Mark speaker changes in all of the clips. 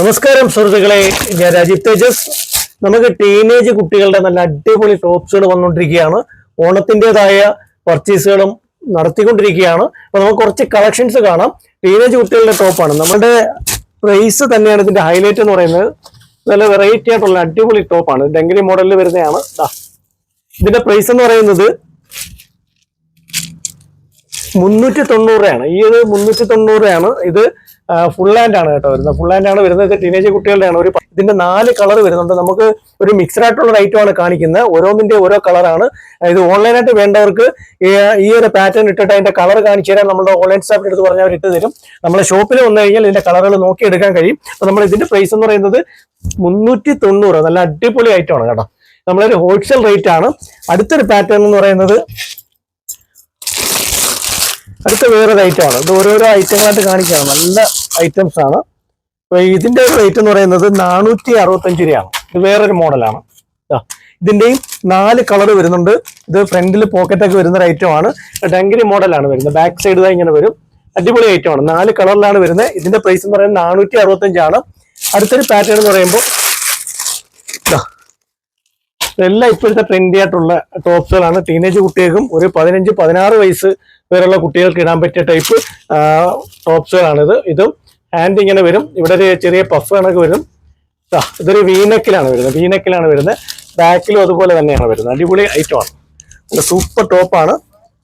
Speaker 1: നമസ്കാരം സുഹൃത്തുക്കളെ. ഞാൻ രാജീവ് തേജസ്. നമുക്ക് ടീനേജ് കുട്ടികളുടെ നല്ല അടിപൊളി ടോപ്സുകൾ വന്നുകൊണ്ടിരിക്കുകയാണ്. ഓണത്തിന്റെതായ പർച്ചേസുകളും നടത്തിക്കൊണ്ടിരിക്കുകയാണ്. അപ്പോൾ നമുക്ക് കുറച്ച് കളക്ഷൻസ് കാണാം. ടീനേജ് കുട്ടികളുടെ ടോപ്പാണ് നമ്മുടെ പ്രൈസ് തന്നെയാണ് ഇതിന്റെ ഹൈലൈറ്റ് എന്ന് പറയുന്നത്. നല്ല വെറൈറ്റി ആയിട്ടുള്ള അടിപൊളി ടോപ്പാണ് ഡെങ്കിലി മോഡലിൽ വരുന്നതാണ്. ദാ. ഇതിന്റെ പ്രൈസ് എന്ന് പറയുന്നത് മുന്നൂറ്റി തൊണ്ണൂറ് രൂപയാണ്. ഈ ഒരു മുന്നൂറ്റി തൊണ്ണൂറ് രൂപയാണ്. ഇത് ഫുൾ ഹാൻഡ് ആണ് കേട്ടോ വരുന്നത്. ഫുൾ ഹാൻഡ് ആണ് വരുന്നത്. ടീനേജ് കുട്ടികളുടെയാണ്. ഒരു ഇതിന്റെ നാല് കളർ വരുന്നുണ്ട്. നമുക്ക് ഒരു മിക്സഡ് ആയിട്ടുള്ള ഐറ്റം ആണ് കാണിക്കുന്നത്. ഓരോന്നിന്റെ ഓരോ കളറാണ് ഇത് ഓൺലൈനായിട്ട് വേണ്ടവർക്ക് ഈ ഒരു പാറ്റേൺ ഇട്ടിട്ട് അതിന്റെ കളർ കാണിച്ചു തരാൻ നമ്മുടെ ഓൺലൈൻ സ്റ്റാഫിന്റെ അടുത്ത് പറഞ്ഞാൽ അവർ ഇട്ട് തരും. നമ്മളെ ഷോപ്പിൽ വന്നു കഴിഞ്ഞാൽ ഇതിന്റെ കളറുകൾ നോക്കി എടുക്കാൻ കഴിയും. അപ്പൊ നമ്മൾ ഇതിന്റെ പ്രൈസ് എന്ന് പറയുന്നത് മുന്നൂറ്റി തൊണ്ണൂറ് നല്ല അടിപൊളി ഐറ്റം ആണ് കേട്ടോ. നമ്മളൊരു ഹോൾസെയിൽ റേറ്റ് ആണ്. അടുത്തൊരു പാറ്റേൺ എന്ന് പറയുന്നത് അടുത്ത വേറൊരു ഐറ്റം ആണ്. ഇത് ഓരോരോ ഐറ്റങ്ങളായിട്ട് കാണിക്കുകയാണ്. നല്ല ഐറ്റംസ് ആണ്. ഇതിന്റെ റേറ്റ് എന്ന് പറയുന്നത് നാനൂറ്റി അറുപത്തഞ്ച് രൂപയാണ്. ഇത് വേറൊരു മോഡലാണ് ഇതിന്റെയും നാല് കളർ വരുന്നുണ്ട്. ഇത് ഫ്രണ്ടിൽ പോക്കറ്റൊക്കെ വരുന്ന ഒരു ഐറ്റം ആണ്. ഡങ്കിരി മോഡലാണ് വരുന്നത്. ബാക്ക് സൈഡ് ഇങ്ങനെ വരും. അടിപൊളി ഐറ്റമാണ് നാല് കളറിലാണ് വരുന്നത്. ഇതിന്റെ പ്രൈസ് എന്ന് പറയുന്നത് നാനൂറ്റി അറുപത്തഞ്ചാണ് അടുത്തൊരു പാറ്റേൺ എന്ന് പറയുമ്പോൾ എല്ലാം ഇപ്പോഴത്തെ ട്രെൻഡി ആയിട്ടുള്ള ടോപ്സുകളാണ് ടീനേജ് കുട്ടികൾക്കും ഒരു പതിനഞ്ച് പതിനാറ് വയസ്സ് വരെയുള്ള കുട്ടികൾക്ക് ഇടാൻ പറ്റിയ ടൈപ്പ് ടോപ്സുകളാണിത് ഇതും ഹാൻഡ് ഇങ്ങനെ വരും. ഇവിടെ ഒരു ചെറിയ പഫ് കണക്ക് വരും. ഇതൊരു വീനക്കിലാണ് വരുന്നത്. വീനക്കിലാണ് വരുന്നത്. ബാക്കിലും അതുപോലെ തന്നെയാണ് വരുന്നത്. അടിപൊളി ഐറ്റമാണ് നല്ല സൂപ്പർ ടോപ്പാണ്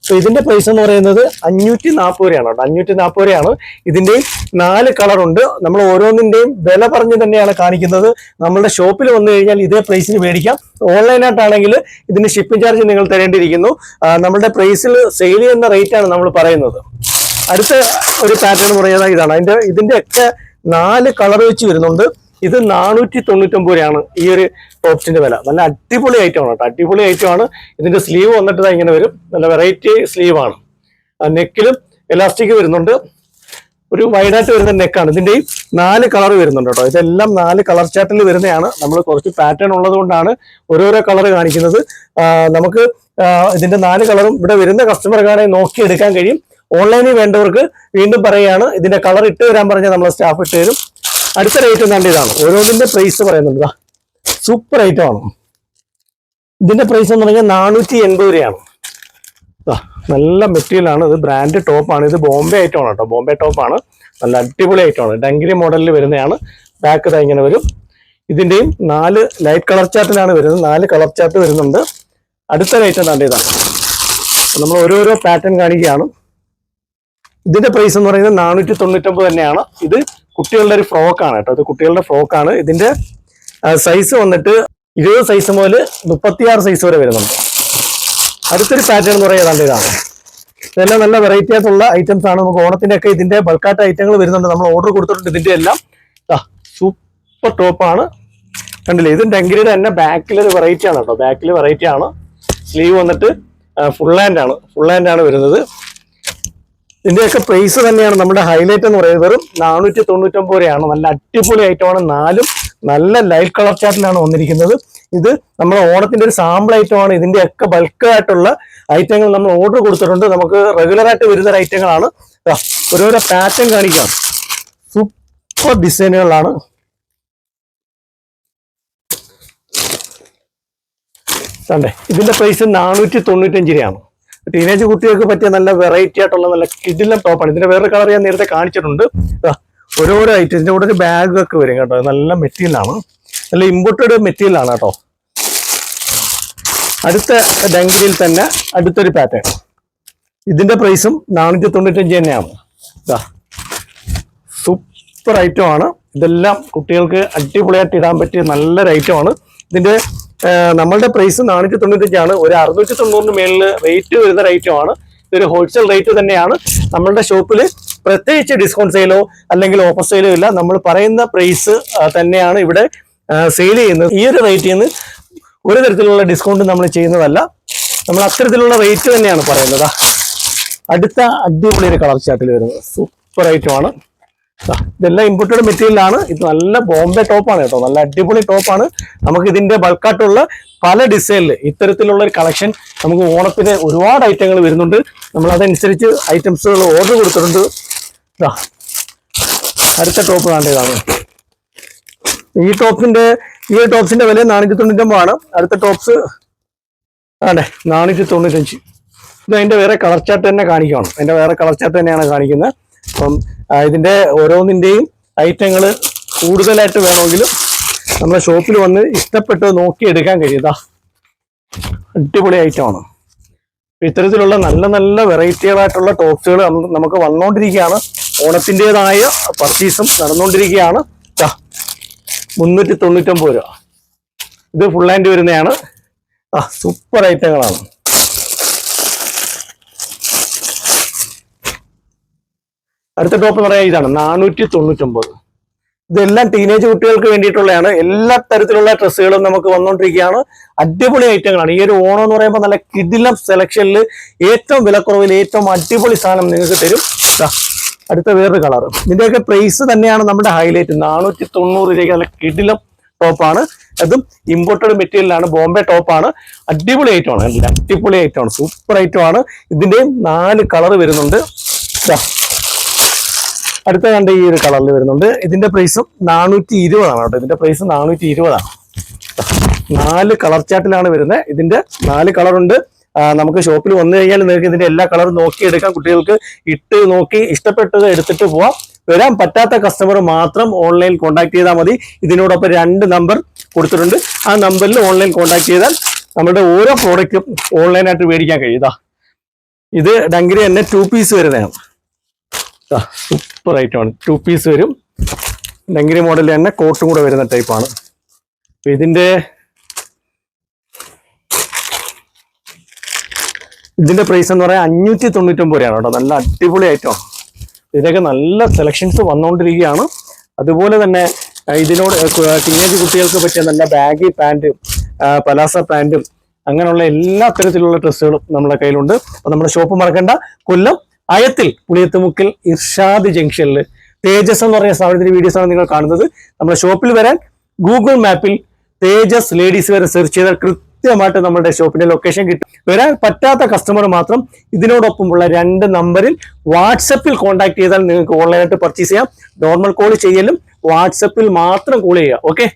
Speaker 1: സോ ഇതിന്റെ പ്രൈസ് എന്ന് പറയുന്നത് അഞ്ഞൂറ്റി നാൽപ്പത് രൂപയാണ് കേട്ടോ. അഞ്ഞൂറ്റി നാൽപ്പത് രൂപയാണ്. ഇതിന്റെയും നാല് കളറുണ്ട് നമ്മൾ ഓരോന്നിന്റെയും വില പറഞ്ഞ് തന്നെയാണ് കാണിക്കുന്നത്. നമ്മളുടെ ഷോപ്പിൽ വന്നു കഴിഞ്ഞാൽ ഇതേ പ്രൈസിന് മേടിക്കാം. ഓൺലൈനായിട്ടാണെങ്കിൽ ഇതിന് ഷിപ്പിംഗ് ചാർജ് നിങ്ങൾ തരേണ്ടിയിരിക്കുന്നു. നമ്മളുടെ പ്രൈസിൽ സെയിൽ ചെയ്യുന്ന റേറ്റാണ് നമ്മൾ പറയുന്നത്. അടുത്ത ഒരു പാറ്റേൺ പറയുന്നത് ഇതാണ്. അതിന്റെ ഇതിന്റെ ഒക്കെ നാല് കളർ വെച്ച് വരുന്നുണ്ട്. ഇത് നാനൂറ്റി തൊണ്ണൂറ്റൊമ്പത് രൂപയാണ് ഈ ഒരു ടോപ്സിന്റെ വില. നല്ല അടിപൊളി ഐറ്റം ആണ് കേട്ടോ. അടിപൊളി ഐറ്റം ആണ്. ഇതിന്റെ സ്ലീവ് വന്നിട്ട് ഇങ്ങനെ വരും. നല്ല വെറൈറ്റി സ്ലീവാണ് നെക്കിലും എലാസ്റ്റിക് വരുന്നുണ്ട്. ഒരു വൈഡായിട്ട് വരുന്ന നെക്കാണ് ഇതിന്റെയും നാല് കളർ വരുന്നുണ്ട് കേട്ടോ. ഇതെല്ലാം നാല് കളർ ചാർട്ടിൽ വരുന്നതാണ്. നമ്മൾ കുറച്ച് പാറ്റേൺ ഉള്ളത് കൊണ്ടാണ് ഓരോരോ കളർ കാണിക്കുന്നത്. നമുക്ക് ഇതിന്റെ നാല് കളറും ഇവിടെ വരുന്ന കസ്റ്റമർക്കാരെ നോക്കി എടുക്കാൻ കഴിയും. ഓൺലൈനിൽ വേണ്ടവർക്ക് വീണ്ടും പറയുകയാണ് ഇതിന്റെ കളർ ഇട്ട് വരാൻ പറഞ്ഞാൽ നമ്മളെ സ്റ്റാഫ് ഇട്ട് തരും. അടുത്ത റേറ്റ് നല്ല ഇതാണ്. ഓരോന്നിന്റെ പ്രൈസ് പറയുന്നുണ്ട് സൂപ്പർ ഐറ്റം ആണ്. ഇതിന്റെ പ്രൈസ് എന്ന് പറഞ്ഞാൽ നാനൂറ്റി എൺപത് രൂപയാണ് നല്ല മെറ്റീരിയൽ ആണ്. ഇത് ബ്രാൻഡ് ടോപ്പാണ് ഇത് ബോംബെ ഐറ്റം ആണ് കേട്ടോ. ബോംബെ ആണ്. നല്ല അടിപൊളി ഐറ്റം ആണ്. ഡങ്കിരി മോഡലിൽ വരുന്നതാണ്. ബാക്ക് ഇങ്ങനെ വരും. ഇതിന്റെയും നാല് ലൈറ്റ് കളർ ചാർട്ടിലാണ് വരുന്നത്. നാല് കളർ ചാർട്ട് വരുന്നുണ്ട്. അടുത്ത റേറ്റ് എന്താണ്ട് ഇതാണ്. നമ്മൾ ഓരോരോ പാറ്റേൺ കാണിക്കുകയാണ്. ഇതിന്റെ പ്രൈസ് എന്ന് പറയുന്നത് നാനൂറ്റി തൊണ്ണൂറ്റൊമ്പത് തന്നെയാണ്. ഇത് കുട്ടികളുടെ ഒരു ഫ്രോക്കാണ് കേട്ടോ. ഇത് കുട്ടികളുടെ ഫ്രോക്കാണ് ഇതിന്റെ സൈസ് വന്നിട്ട് ഇരുപത് സൈസ് മുതൽ മുപ്പത്തിയാറ് സൈസ് വരെ വരുന്നുണ്ട്. അടുത്തൊരു പാറ്റേൺ എന്ന് പറയുന്നത് ഇതാണ്. ഇതെല്ലാം നല്ല വെറൈറ്റി ആയിട്ടുള്ള ഐറ്റംസ് ആണ്. നമുക്ക് ഓണത്തിന്റെ ഒക്കെ ഇതിന്റെ ബൾക്കായിട്ട് ഐറ്റങ്ങൾ വരുന്നുണ്ട്. നമ്മൾ ഓർഡർ കൊടുത്തിട്ടുണ്ട് ഇതിന്റെ എല്ലാം. സൂപ്പർ ടോപ്പാണ് കണ്ടില്ലേ? ഇത് ഡെങ്കിരിയുടെ തന്നെ ബാക്കിൽ ഒരു വെറൈറ്റി ആണ് കേട്ടോ. ബാക്കിൽ വെറൈറ്റി ആണ്. സ്ലീവ് വന്നിട്ട് ഫുൾ ഹാൻഡ് ആണ്. ഫുൾ ഹാൻഡ് ആണ് വരുന്നത്. ഇതിന്റെയൊക്കെ പ്രൈസ് തന്നെയാണ് നമ്മുടെ ഹൈലൈറ്റ് എന്ന് പറയുന്നത്. വെറും നാനൂറ്റി തൊണ്ണൂറ്റൊമ്പത് രൂപയാണ് നല്ല അടിപൊളി ഐറ്റമാണ് നാലും നല്ല ലൈറ്റ് കളർ ചാർട്ടിലാണ് വന്നിരിക്കുന്നത്. ഇത് നമ്മുടെ ഓണത്തിന്റെ ഒരു സാമ്പിൾ ഐറ്റമാണ് ഇതിന്റെയൊക്കെ ബൾക്ക് ആയിട്ടുള്ള ഐറ്റങ്ങൾ നമ്മൾ ഓർഡർ കൊടുത്തിട്ടുണ്ട്. നമുക്ക് റെഗുലറായിട്ട് വരുന്ന ഐറ്റങ്ങളാണ് ഓരോരോ പാറ്റേൺ കാണിക്കാം. സൂപ്പർ ഡിസൈനുകളാണ് കണ്ടേ ഇതിന്റെ പ്രൈസ് നാനൂറ്റി തൊണ്ണൂറ്റഞ്ച് രൂപയാണ്. ടീനേജ് കുട്ടികൾക്ക് പറ്റിയ നല്ല വെറൈറ്റി ആയിട്ടുള്ള നല്ല കിഡിലം ടോപ്പാണ് ഇതിന്റെ വേറെ കളർ ഞാൻ നേരത്തെ കാണിച്ചിട്ടുണ്ട്. ഓരോരോ ഐറ്റംസിന്റെ കൂടെ ഒരു ബാഗ് ഒക്കെ വരും കേട്ടോ. നല്ല മെറ്റീരിയലാണ് നല്ല ഇമ്പോർട്ടഡ് മെറ്റീരിയലാണ് കേട്ടോ. അടുത്ത ഡങ്കിയിൽ തന്നെ അടുത്തൊരു പാറ്റേൺ ഇതിന്റെ പ്രൈസും നാനൂറ്റി തൊണ്ണൂറ്റഞ്ച് തന്നെയാണ്. സൂപ്പർ ഐറ്റം ആണ്. ഇതെല്ലാം കുട്ടികൾക്ക് അടിപൊളിയായിട്ട് ഇടാൻ പറ്റിയ നല്ലൊരു ഐറ്റം ആണ്. ഇതിന്റെ നമ്മളുടെ പ്രൈസ് നാനൂറ്റി തൊണ്ണൂറ്റഞ്ചാണ് ഒരു അറുന്നൂറ്റി തൊണ്ണൂറിന് മേളിൽ റേറ്റ് വരുന്ന റേറ്റുമാണ് ഇതൊരു ഹോൾസെയിൽ റേറ്റ് തന്നെയാണ്. നമ്മളുടെ ഷോപ്പിൽ പ്രത്യേകിച്ച് ഡിസ്കൗണ്ട് സെയിലോ അല്ലെങ്കിൽ ഓഫർ സെയിലോ ഇല്ല. നമ്മൾ പറയുന്ന പ്രൈസ് തന്നെയാണ് ഇവിടെ സെയിൽ ചെയ്യുന്നത്. ഈ ഒരു റേറ്റിൽ നിന്ന് ഒരു തരത്തിലുള്ള ഡിസ്കൗണ്ട് നമ്മൾ ചെയ്യുന്നതല്ല. നമ്മൾ അത്തരത്തിലുള്ള റേറ്റ് തന്നെയാണ് പറയുന്നത്. അടുത്ത അടിപൊളി ഒരു കളർ ചാർട്ടിൽ വരുന്നത്. സൂപ്പർ ഐറ്റം ആണ്. ദാ, ഇതെല്ലാം ഇമ്പോർട്ടഡ് മെറ്റീരിയൽ ആണ്. ഇത് നല്ല ബോംബെ ടോപ്പാണ് കേട്ടോ. നല്ല അടിപൊളി ടോപ്പാണ് നമുക്ക് ഇതിന്റെ ബൾക്കായിട്ടുള്ള പല ഡിസൈനിൽ ഇത്തരത്തിലുള്ള ഒരു കളക്ഷൻ നമുക്ക് ഓണത്തിന് ഒരുപാട് ഐറ്റങ്ങൾ വരുന്നുണ്ട്. നമ്മൾ അതനുസരിച്ച് ഐറ്റംസുകൾ ഓർഡർ കൊടുത്തിട്ടുണ്ട്. അടുത്ത ടോപ്പ് കാണേണ്ടതാണ്. ഈ ടോപ്പിന്റെ ഈ ടോപ്സിന്റെ വില നാനൂറ്റി തൊണ്ണൂറ്റൊമ്പതാണ് അടുത്ത ടോപ്സ് ആണേ നാനൂറ്റി തൊണ്ണൂറ്റഞ്ച് ഇത് അതിന്റെ വേറെ കളർ ചാർട്ട് തന്നെ കാണിക്കുകയാണ്. അതിന്റെ വേറെ കളർ ചാർട്ട് തന്നെയാണ് കാണിക്കുന്നത്. അപ്പം ഇതിന്റെ ഓരോന്നിന്റെയും ഐറ്റങ്ങൾ കൂടുതലായിട്ട് വേണമെങ്കിലും നമ്മുടെ ഷോപ്പിൽ വന്ന് ഇഷ്ടപ്പെട്ട് നോക്കി എടുക്കാൻ കഴിയുതാ അടിപൊളി ഐറ്റമാണ്. ഇത്തരത്തിലുള്ള നല്ല നല്ല വെറൈറ്റികളായിട്ടുള്ള ടോപ്സുകൾ നമുക്ക് വന്നുകൊണ്ടിരിക്കുകയാണ് ഓണത്തിന്റെതായ പർച്ചേസും നടന്നുകൊണ്ടിരിക്കുകയാണ് മുന്നൂറ്റി തൊണ്ണൂറ്റൊമ്പത് രൂപ. ഇത് ഫുൾ ഹാൻഡ് വരുന്നതാണ്. ആ സൂപ്പർ ഐറ്റങ്ങളാണ്. അടുത്ത ടോപ്പ് എന്ന് ഇതാണ് നാനൂറ്റി തൊണ്ണൂറ്റൊമ്പത് ഇതെല്ലാം ടീനേജ് കുട്ടികൾക്ക് വേണ്ടിയിട്ടുള്ളതാണ് എല്ലാ തരത്തിലുള്ള ഡ്രസ്സുകളും നമുക്ക് വന്നുകൊണ്ടിരിക്കുകയാണ് അടിപൊളി ഐറ്റങ്ങളാണ്. ഈ ഒരു ഓണം എന്ന് പറയുമ്പോൾ നല്ല കിടിലം സെലക്ഷനിൽ ഏറ്റവും വിലക്കുറവിൽ ഏറ്റവും അടിപൊളി സാധനം നിങ്ങൾക്ക് തരും. അടുത്ത വേറൊരു കളർ ഇതിന്റെയൊക്കെ പ്രൈസ് തന്നെയാണ് നമ്മുടെ ഹൈലൈറ്റ് നാനൂറ്റി തൊണ്ണൂറ് രൂപയ്ക്ക് നല്ല കിടിലം ടോപ്പാണ് അതും ഇമ്പോർട്ടഡ് മെറ്റീരിയലാണ് ബോംബെ ടോപ്പാണ് അടിപൊളി ഐറ്റമാണ് അടിപൊളി ഐറ്റമാണ് സൂപ്പർ ഐറ്റമാണ് ഇതിന്റെയും നാല് കളർ വരുന്നുണ്ട്. അടുത്ത കണ്ട ഈ ഒരു കളറിൽ വരുന്നുണ്ട്. ഇതിന്റെ പ്രൈസും നാനൂറ്റി ഇരുപതാണ് കേട്ടോ. ഇതിന്റെ പ്രൈസ് നാനൂറ്റി ഇരുപതാണ് നാല് കളർ ചാട്ടിലാണ് വരുന്നത്. ഇതിന്റെ നാല് കളറുണ്ട് നമുക്ക് ഷോപ്പിൽ വന്നു കഴിഞ്ഞാൽ നിങ്ങൾക്ക് ഇതിന്റെ എല്ലാ കളറും നോക്കി എടുക്കാം കുട്ടികൾക്ക് ഇട്ട് നോക്കി ഇഷ്ടപ്പെട്ടത് എടുത്തിട്ട് പോവാം. വരാൻ പറ്റാത്ത കസ്റ്റമർ മാത്രം ഓൺലൈൻ കോൺടാക്ട് ചെയ്താൽ മതി. ഇതിനോടൊപ്പം രണ്ട് നമ്പർ കൊടുത്തിട്ടുണ്ട്. ആ നമ്പറിൽ ഓൺലൈൻ കോൺടാക്ട് ചെയ്താൽ നമ്മുടെ ഓരോ പ്രോഡക്റ്റും ഓൺലൈനായിട്ട് മേടിക്കാൻ കഴിയും. ഇതാ. ഇത് ഡങ്കിരി തന്നെ ടു പീസ് വരുന്നതാണ്. സൂപ്പർ ഐറ്റമാണ് ടു പീസ് വരും. ഡങ്കിരി മോഡൽ തന്നെ കോട്ടും കൂടെ വരുന്ന ടൈപ്പാണ് അപ്പൊ ഇതിന്റെ ഇതിന്റെ പ്രൈസ് എന്ന് പറയാൻ അഞ്ഞൂറ്റി തൊണ്ണൂറ്റൊമ്പത് രൂപയാണ് കേട്ടോ. നല്ല അടിപൊളി ഐറ്റമാണ് ഇതിനൊക്കെ നല്ല സെലക്ഷൻസ് വന്നുകൊണ്ടിരിക്കുകയാണ് അതുപോലെ തന്നെ ഇതിനോട് ടീനേജ് കുട്ടികൾക്ക് പറ്റിയ നല്ല ബാഗി പാന്റും പലാസ പാന്റും അങ്ങനെയുള്ള എല്ലാ തരത്തിലുള്ള ഡ്രസ്സുകളും നമ്മുടെ കയ്യിലുണ്ട്. അപ്പൊ നമ്മുടെ ഷോപ്പ് മറക്കണ്ട. കൊല്ലം അയത്തിൽ പുളിയത്തുമുക്കിൽ ഇർഷാദ് ജംഗ്ഷനിൽ. തേജസ് എന്ന് പറയുന്ന സ്ഥാപനത്തിന്റെ വീഡിയോസ് ആണ് നിങ്ങൾ കാണുന്നത്. നമ്മുടെ ഷോപ്പിൽ വരാൻ ഗൂഗിൾ മാപ്പിൽ തേജസ് ലേഡീസ് വരെ സെർച്ച് ചെയ്താൽ കൃത്യമായിട്ട് നമ്മുടെ ഷോപ്പിന്റെ ലൊക്കേഷൻ കിട്ടും. വരാൻ പറ്റാത്ത കസ്റ്റമർ മാത്രം ഇതിനോടൊപ്പമുള്ള രണ്ട് നമ്പറിൽ വാട്സപ്പിൽ കോൺടാക്ട് ചെയ്താൽ നിങ്ങൾക്ക് ഓൺലൈനായിട്ട് പർച്ചേസ് ചെയ്യാം. നോർമൽ കോൾ ചെയ്യലും വാട്സപ്പിൽ മാത്രം കോൾ ചെയ്യുക. ഓക്കെ